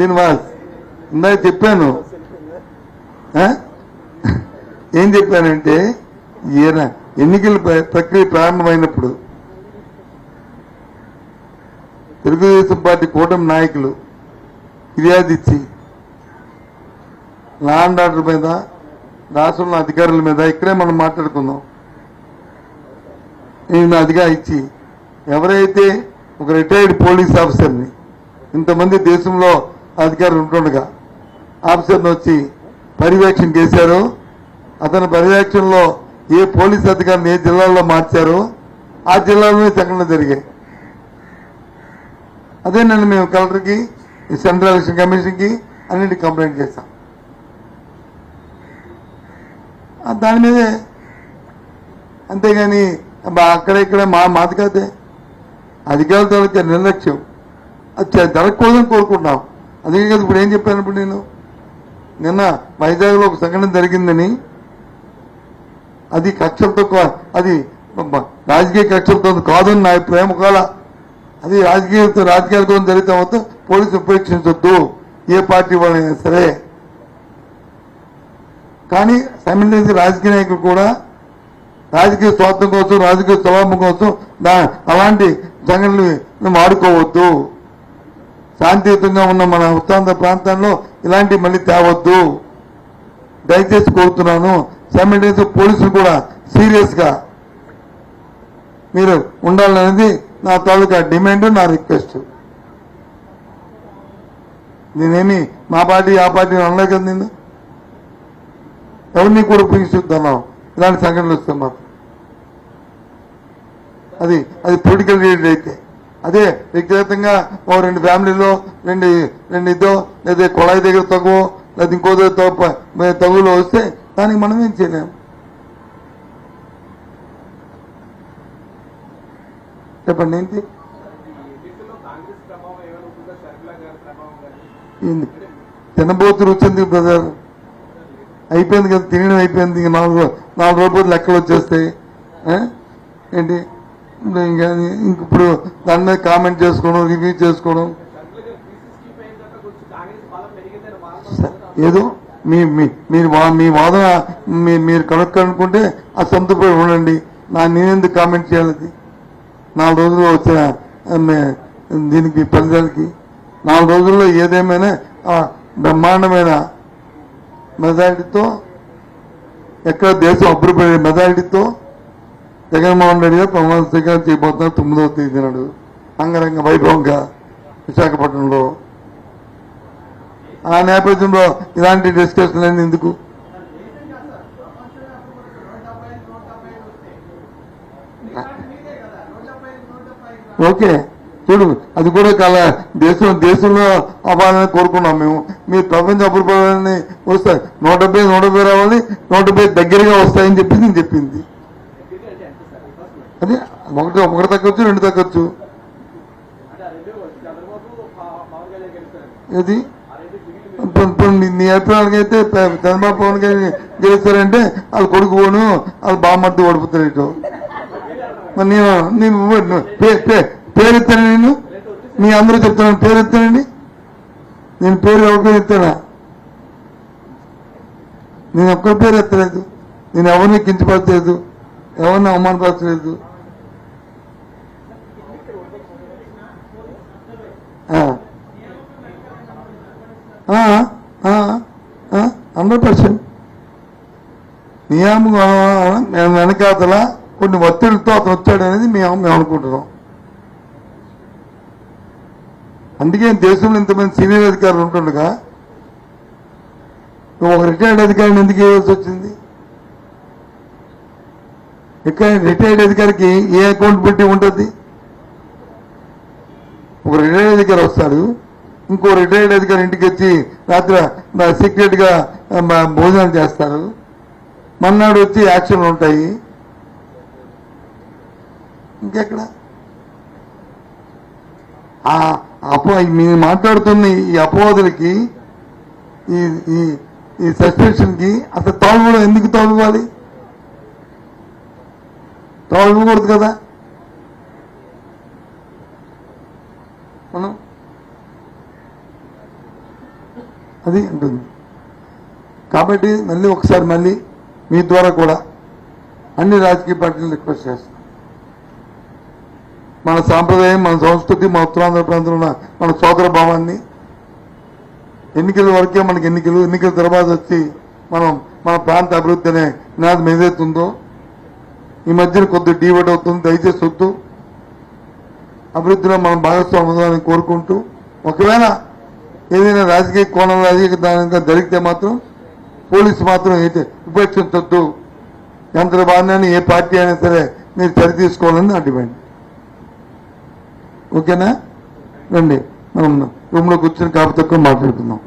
శ్రీనివాస్ ఇందాక చెప్పాను ఆ? ఏం చెప్పానంటే ఈయన ఎన్నికల ప్ర- ప్రక్రియ ప్రారంభమైనప్పుడు తెలుగుదేశం పార్టీ కూటమి నాయకులు ఫిర్యాదు ఇచ్చి లా అండ్ ఆర్డర్ మీద రాష్ట్రంలో అధికారుల మీద ఇక్కడే మనం మాట్లాడుకుందాం నేను అదిగా ఇచ్చి ఎవరైతే ఒక రిటైర్డ్ పోలీస్ ఆఫీసర్ని ఇంతమంది దేశంలో అధికారులు ఉంటుండగా ఆఫీసర్ని వచ్చి పర్యవేక్షణ చేశారు. అతని పర్యవేక్షణలో ఏ పోలీస్ అధికారిని ఏ జిల్లాలో మార్చారో ఆ జిల్లాలోనే సంఘటన జరిగాయి. అదే నన్ను మేము కలెక్టర్కి ఈ సెంట్రల్ ఎలక్షన్ కమిషన్కి అన్నిటి కంప్లైంట్ చేశాం. దాని మీదే అంతేగాని అబ్బా అక్కడ ఇక్కడ మా మాది కాదే. అధికారుల తాలూకా నిర్లక్ష్యం. అది దొరకపోదని జరగకూడదని కోరుకుంటున్నాం. అందుకే కదా ఇప్పుడు ఏం చెప్పాను ఇప్పుడు నేను? నిన్న వైజాగ్లో ఒక సంఘటన జరిగిందని. అది కక్షలతో అది రాజకీయ కక్షలతో కాదని నా అభిప్రాయం ఒకవేళ అది రాజకీయ రాజకీయాలతో జరిగితే మొత్తం పోలీసు ఉపేక్షించొద్దు. ఏ పార్టీ వాళ్ళైనా సరే. కానీ సైమిల్టేనియస్ రాజకీయ నాయకులు కూడా రాజకీయ స్వార్థం కోసం రాజకీయ స్వభావం కోసం అలాంటి సంఘటనలు మేము ఆడుకోవద్దు. శాంతియుతంగా ఉన్న మన ఉత్తాంత ప్రాంతంలో ఇలాంటి మళ్ళీ తేవద్దు. దయచేసి కోరుతున్నాను సైమిల్టేనియస్ పోలీసులు కూడా సీరియస్గా మీరు ఉండాలనేది నా తాలూకా డిమాండ్ నా రిక్వెస్ట్. నేనేమి మా పార్టీ ఆ పార్టీ అనలే కదా నిన్ను? ఎవరిని కూడా ఉపయోగిస్తున్నాం ఇలాంటి సంఘటనలు వస్తే అది అది పొలిటికల్ లీడర్ అయితే. అదే వ్యక్తిగతంగా ఓ రెండు ఫ్యామిలీలో రెండు రెండు ఇదో లేదా కుళాయి దగ్గర తగ్గు లేదా ఇంకో దగ్గర తగులో వస్తే దానికి మనం ఏం చేయలేము చెప్పండి ఏంటి? ఏంది? తినబోతు రుచింది బ్రదర్. అయిపోయింది కదా తినడం అయిపోయింది నాలుగు నాలుగు రోజులు లెక్కలు వచ్చేస్తాయి. ఏంటి? ఇంకా ఇంక ఇప్పుడు దాని మీద కామెంట్ చేసుకోవడం రివ్యూ చేసుకోవడం. ఏదో మీ మీ- మీరు వా- మీ వాదన మీ- మీరు కనుక్కనుకుంటే ఆ సంతపడి ఉండండి. నా నేనెందుకు కామెంట్ చేయాలి? అది? నాలుగు రోజుల్లో వచ్చిన దీనికి ఫలితాలకి. నాలుగు రోజుల్లో ఏదేమైనా ఆ బ్రహ్మాండమైన మెజారిటీతో ఎక్కడ దేశం అభివృద్ధి మెజారిటీతో జగన్మోహన్ రెడ్డి గారు ప్రమాణ స్వీకారం చేయబోతున్నారు తొమ్మిదవ తేదీ నాడు. అంగరంగ వైభవంగా విశాఖపట్నంలో. ఆ నేపథ్యంలో ఇలాంటి డిస్కషన్ అయింది ఎందుకు? ఓకే చూడు అది కూడా కల దేశం దేశంలో అవ్వాలని కోరుకున్నాం మేము. మీరు ప్రపంచ అభివృద్ధి వస్తాయి నూట డెబ్బై నూట డెబ్బై రావాలి నూట డెబ్బై దగ్గరగా వస్తాయని చెప్పి నేను చెప్పింది అంటే ఎంత సార్ ఫస్ట్ అదే ఒకటి ఒకటి తగ్గొచ్చు రెండు తగ్గొచ్చు. ఏది? ఇది ఇప్పుడు నీ- అభిప్రాయానికి అయితే చంద్రబాబు పవన్ కళ్యాణ్ గెలుస్తారంటే వాళ్ళ కొడుకు పోను వాళ్ళ బామ్మర్ది ఓడిపోతారు ఇటు. మరి నేను నేను పే- పే- పేరు నేను మీ అందరూ చెప్తున్నాను పేరెత్తానండి? నేను పేరు ఎవరికో ఎత్తానా నేను ఒక్కరి పేరు ఎత్తలేదు. నేను ఎవరిని కించపరచలేదు. ఎవరిని అవమానపరచలేదు. హండ్రెడ్ పర్సెంట్ నియామకం మేము వెనకాతల కొన్ని ఒత్తిడితో అతను వచ్చాడు అనేది మేము మేము అనుకుంటున్నాం. అందుకే దేశంలో ఇంతమంది సీనియర్ అధికారులు ఉంటుండగా నువ్వు ఒక రిటైర్డ్ అధికారిని ఎందుకు ఇవ్వాల్సి వచ్చింది? ఇక్కడ రిటైర్డ్ అధికారికి ఏ అకౌంట్ పెట్టి ఉంటుంది? ఒక రిటైర్డ్ అధికారి వస్తాడు ఇంకో రిటైర్డ్ అధికారి ఇంటికి వచ్చి రాత్రి సీక్రెట్గా భోజనాలు చేస్తారు. మన్నాడు వచ్చి యాక్షన్లు ఉంటాయి. ఇంకెక్కడ? ఆ అపో మీరు మాట్లాడుతున్న ఈ అపవాదులకి ఈ ఈ ఈ సస్పెన్షన్కి అసలు తాళ్ళు ఎందుకు తాళ్ళు ఇవ్వాలి తాళ్ళు ఇవ్వకూడదు కదా? అది ఉంటుంది. కాబట్టి మళ్ళీ ఒకసారి మళ్ళీ మీ ద్వారా కూడా అన్ని రాజకీయ పార్టీలు రిక్వెస్ట్ చేస్తాం. మన సాంప్రదాయం మన సంస్కృతి మన ఉత్తరాంధ్ర ప్రాంతంలో మన సోదర భావాన్ని ఎన్నికల వరకే మనకి ఎన్నికలు ఎన్నికల తర్వాత వచ్చి మనం మన ప్రాంత అభివృద్ధి అనే నినాదం ఏదైతుందో ఈ మధ్యన కొద్ది డీవైడ్ అవుతుంది. దయచేసి వద్దు. అభివృద్ధిలో మనం భాగస్వామ్యం కోరుకుంటూ ఒకవేళ ఏదైనా రాజకీయ కోణం రాజకీయ దానిగా జరిగితే మాత్రం పోలీసు మాత్రం అయితే ఉపేక్షించొద్దు ఎంత బాగానే ఏ పార్టీ అయినా సరే మీరు చర్య తీసుకోవాలని నా డిమాండ్. ఓకేనా? రండి. మనం రూమ్లో కూర్చొని కాపు తక్కువ మాట్లాడుకుందాం.